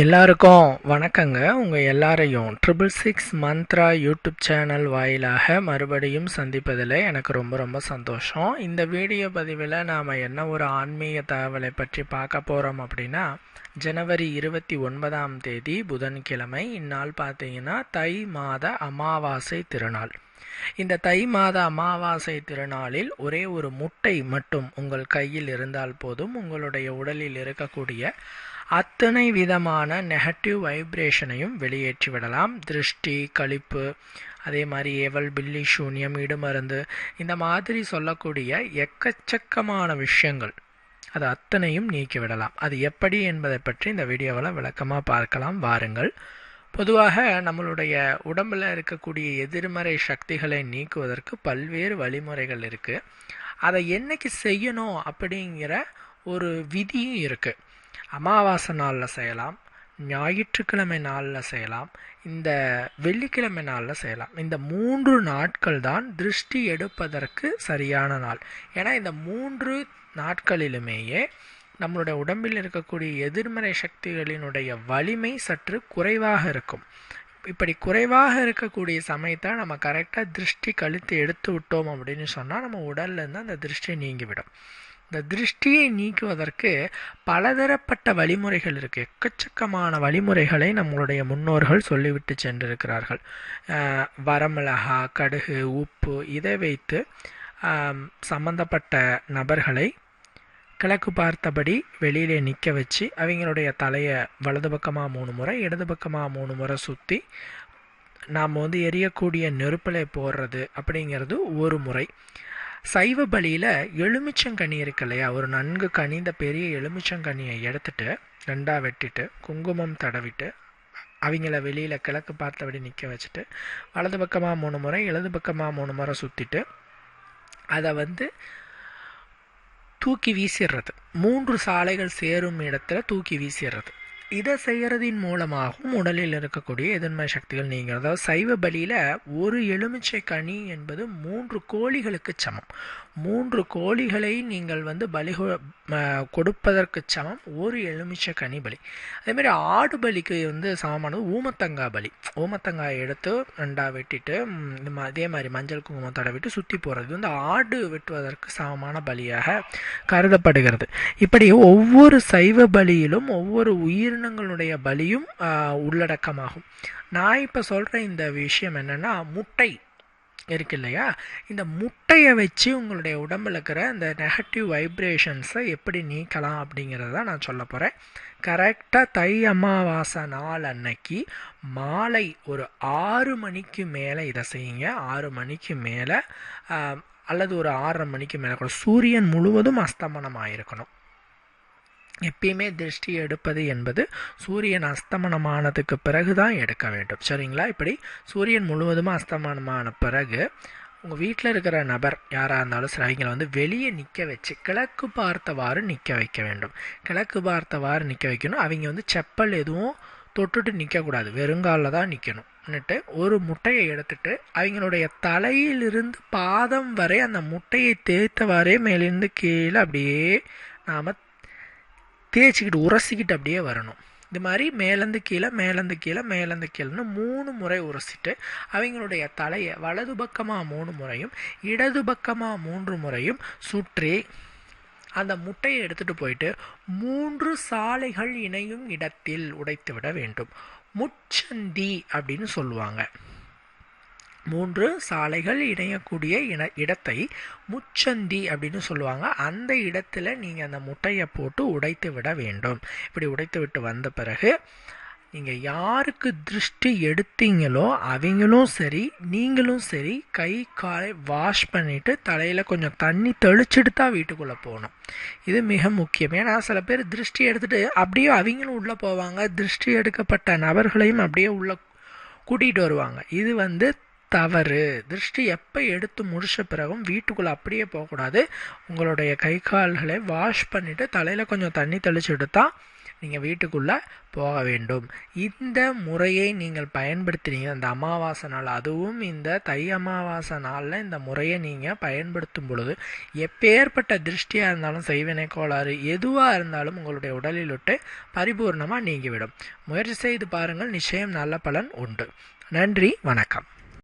எல்லாருக்கும் வணக்கங்க. உங்கள் எல்லாரையும் triple six Mantra YouTube channel வாயிலாக மறுபடியும் சந்திப்பதில் எனக்கு ரொம்ப ரொம்ப சந்தோஷம். இந்த வீடியோ பதிவில் நாம் என்ன ஒரு ஆன்மீக தகவலை பற்றி பார்க்க போகிறோம் அப்படின்னா ஜனவரி இருபத்தி ஒன்பதாம் தேதி புதன்கிழமை இந்நாள் பார்த்தீங்கன்னா தை மாத அமாவாசை திருநாள். இந்த தை மாத அமாவாசை திருநாளில் ஒரே ஒரு முட்டை மட்டும் உங்கள் கையில் இருந்தால் போதும் உங்களுடைய உடலில் இருக்கக்கூடிய அத்தனை விதமான நெகட்டிவ் வைப்ரேஷனையும் வெளியேற்றி விடலாம். திருஷ்டி கழிப்பு அதே மாதிரி ஏவல் பில்லி சூன்யம் இடுமருந்து இந்த மாதிரி சொல்லக்கூடிய எக்கச்சக்கமான விஷயங்கள் அது அத்தனையும் நீக்கி விடலாம். அது எப்படி என்பதை பற்றி இந்த வீடியோவில் விளக்கமாக பார்க்கலாம். வாருங்கள். பொதுவாக நம்மளுடைய உடம்பில் இருக்கக்கூடிய எதிர்மறை சக்திகளை நீக்குவதற்கு பல்வேறு வழிமுறைகள் இருக்குது அதை என்னைக்கு செய்யணும் அப்படிங்கிற ஒரு விதியும் இருக்குது அமாவாசை நாளில் செய்யலாம் ஞாயிற்றுக்கிழமை நாளில் செய்யலாம் இந்த வெள்ளிக்கிழமை நாளில் செய்யலாம். இந்த மூன்று நாட்கள் தான் திருஷ்டி எடுப்பதற்கு சரியான நாள். ஏன்னா இந்த மூன்று நாட்களிலுமேயே நம்மளுடைய உடம்பில் இருக்கக்கூடிய எதிர்மறை சக்திகளினுடைய வலிமை சற்று குறைவாக இருக்கும். இப்படி குறைவாக இருக்கக்கூடிய சமயத்தை நம்ம கரெக்டாக திருஷ்டி கழுத்து எடுத்து விட்டோம் அப்படின்னு சொன்னால் நம்ம உடல்லேருந்து அந்த திருஷ்டி நீங்கிவிடும். இந்த திருஷ்டியை நீக்குவதற்கு பலதரப்பட்ட வழிமுறைகள் இருக்குது எக்கச்சக்கமான வழிமுறைகளை நம்மளுடைய முன்னோர்கள் சொல்லிவிட்டு சென்றிருக்கிறார்கள். வரமிளகா கடுகு உப்பு இதை வைத்து சம்பந்தப்பட்ட நபர்களை கிழக்கு பார்த்தபடி வெளியிலே நிற்க வச்சு அவங்களுடைய தலையை வலது பக்கமாக மூணு முறை இடது பக்கமாக மூணு முறை சுற்றி நாம் வந்து எரியக்கூடிய நெருப்பில் போடுறது அப்படிங்கிறது ஒரு முறை. சைவ பலியில் எலுமிச்சங்கனி இருக்கு இல்லையா? ஒரு நன்கு கனிந்த பெரிய எலுமிச்சங்கனியை எடுத்துட்டு ரெண்டாக வெட்டிட்டு குங்குமம் தடவிட்டு அவங்கள வெளியில் கிழக்கு பார்த்தபடி நிற்க வச்சுட்டு வலது பக்கமாக மூணு முறை இடது பக்கமாக மூணு முறை சுற்றிட்டு அதை வந்து தூக்கி வீசிடுறது மூன்று சாலைகள் சேரும் இடத்துல தூக்கி வீசிடுறது இதை செய்கிறதின் மூலமாகவும் உடலில் இருக்கக்கூடிய எதிர்மறை சக்திகள் நீங்கள் அதாவது சைவ பலியில் ஒரு எலுமிச்சை கனி என்பது மூன்று கோழிகளுக்கு சமம். மூன்று கோழிகளை நீங்கள் வந்து பலி கொடுப்பதற்கு சமம் ஒரு எலுமிச்சை கனி பலி. அதேமாதிரி ஆடு பலிக்கு வந்து சமமானது ஊமத்தங்காய் பலி. ஊமத்தங்காய் எடுத்து ரெண்டாக வெட்டிட்டு அதே மாதிரி மஞ்சள் குங்குமம் தடவிட்டு சுற்றி போகிறது வந்து ஆடு வெட்டுவதற்கு சமமான பலியாக கருதப்படுகிறது. இப்படி ஒவ்வொரு சைவ பலியிலும் ஒவ்வொரு உயிரினங்களுடைய பலியும் உள்ளடக்கமாகும். நான் இப்போ சொல்கிற இந்த விஷயம் என்னென்னா முட்டை இருக்கு இல்லையா? இந்த முட்டையை வச்சு உங்களுடைய உடம்பில் இருக்கிற இந்த நெகட்டிவ் வைப்ரேஷன்ஸை எப்படி நீக்கலாம் அப்படிங்கிறத நான் சொல்ல போகிறேன் கரெக்டாக தை அமாவாசை நாள் அன்னைக்கு மாலை ஒரு ஆறு மணிக்கு மேலே இதை செய்யுங்க. ஆறு மணிக்கு மேலே அல்லது ஒரு ஆறரை மணிக்கு மேலே கூட. சூரியன் முழுவதும் அஸ்தமனம் ஆயிருக்கணும் எப்பயுமே திருஷ்டி எடுப்பது என்பது சூரியன் அஸ்தமனமானதுக்கு பிறகு தான் எடுக்க வேண்டும். சரிங்களா? இப்படி சூரியன் முழுவதும் அஸ்தமனமான பிறகு உங்கள் வீட்டில் இருக்கிற நபர் யாராக இருந்தாலும் சரி அவங்களை வந்து வெளியே நிற்க வச்சு கிழக்கு பார்த்தவாறு நிற்க வைக்க வேண்டும். கிழக்கு பார்த்தவாறு நிற்க வைக்கணும். அவங்க வந்து செப்பல் எதுவும் தொட்டுட்டு நிற்கக்கூடாது வெறுங்காலில் தான் நிற்கணும் நின்றுட்டு ஒரு முட்டையை எடுத்துட்டு அவங்களுடைய தலையிலிருந்து பாதம் வரை அந்த முட்டையை தேய்த்தவாறே மேலிருந்து கீழே அப்படியே நாம் தேய்ச்சிக்கிட்டு உரசிக்கிட்டு அப்படியே வரணும். இது மாதிரி மேலேருந்து கீழே மேலேருந்து கீழே மேலேருந்து கீழேன்னு மூணு முறை உரசிட்டு அவங்களுடைய தலையை வலது பக்கமாக மூணு முறையும் இடது பக்கமாக மூன்று முறையும் சுற்றி அந்த முட்டையை எடுத்துகிட்டு போயிட்டு மூன்று சாலைகள் இணையும் இடத்தில் உடைத்து விட வேண்டும். முச்சந்தி அப்படின்னு சொல்லுவாங்க. மூன்று சாலைகள் இணையக்கூடிய இன இடத்தை முச்சந்தி அப்படின்னு சொல்லுவாங்க. அந்த இடத்துல நீங்கள் அந்த முட்டையை போட்டு உடைத்து விட வேண்டும். இப்படி உடைத்து விட்டு வந்த பிறகு நீங்கள் யாருக்கு திருஷ்டி எடுத்தீங்களோ அவங்களும் சரி நீங்களும் சரி கை காலை வாஷ் பண்ணிவிட்டு தலையில் கொஞ்சம் தண்ணி தெளிச்சுட்டு தான் வீட்டுக்குள்ளே போகணும். இது மிக முக்கியம். ஏன்னா சில பேர் திருஷ்டி எடுத்துகிட்டு அப்படியே அவங்களும் உள்ளே போவாங்க. திருஷ்டி எடுக்கப்பட்ட நபர்களையும் அப்படியே உள்ளே கூட்டிகிட்டு வருவாங்க. இது வந்து தவறு. திருஷ்டி எப்போ எடுத்து முடிச்ச பிறகும் வீட்டுக்குள்ளே அப்படியே போகக்கூடாது. உங்களுடைய கை கால்களை வாஷ் பண்ணிவிட்டு தலையில் கொஞ்சம் தண்ணி தெளிச்சுட்டு தான் நீங்கள் வீட்டுக்குள்ளே போக வேண்டும். இந்த முறையை நீங்கள் பயன்படுத்துனீங்க. அந்த அமாவாசை நாள் அதுவும் இந்த தை அமாவாசை நாளில் இந்த முறையை நீங்கள் பயன்படுத்தும் பொழுது எப்பேற்பட்ட திருஷ்டியாக இருந்தாலும் செய்வினை கோளாறு எதுவாக இருந்தாலும் உங்களுடைய உடலில் விட்டு பரிபூர்ணமாக நீங்கிவிடும். முயற்சி செய்து பாருங்கள் நிச்சயம் நல்ல பலன் உண்டு. நன்றி வணக்கம்.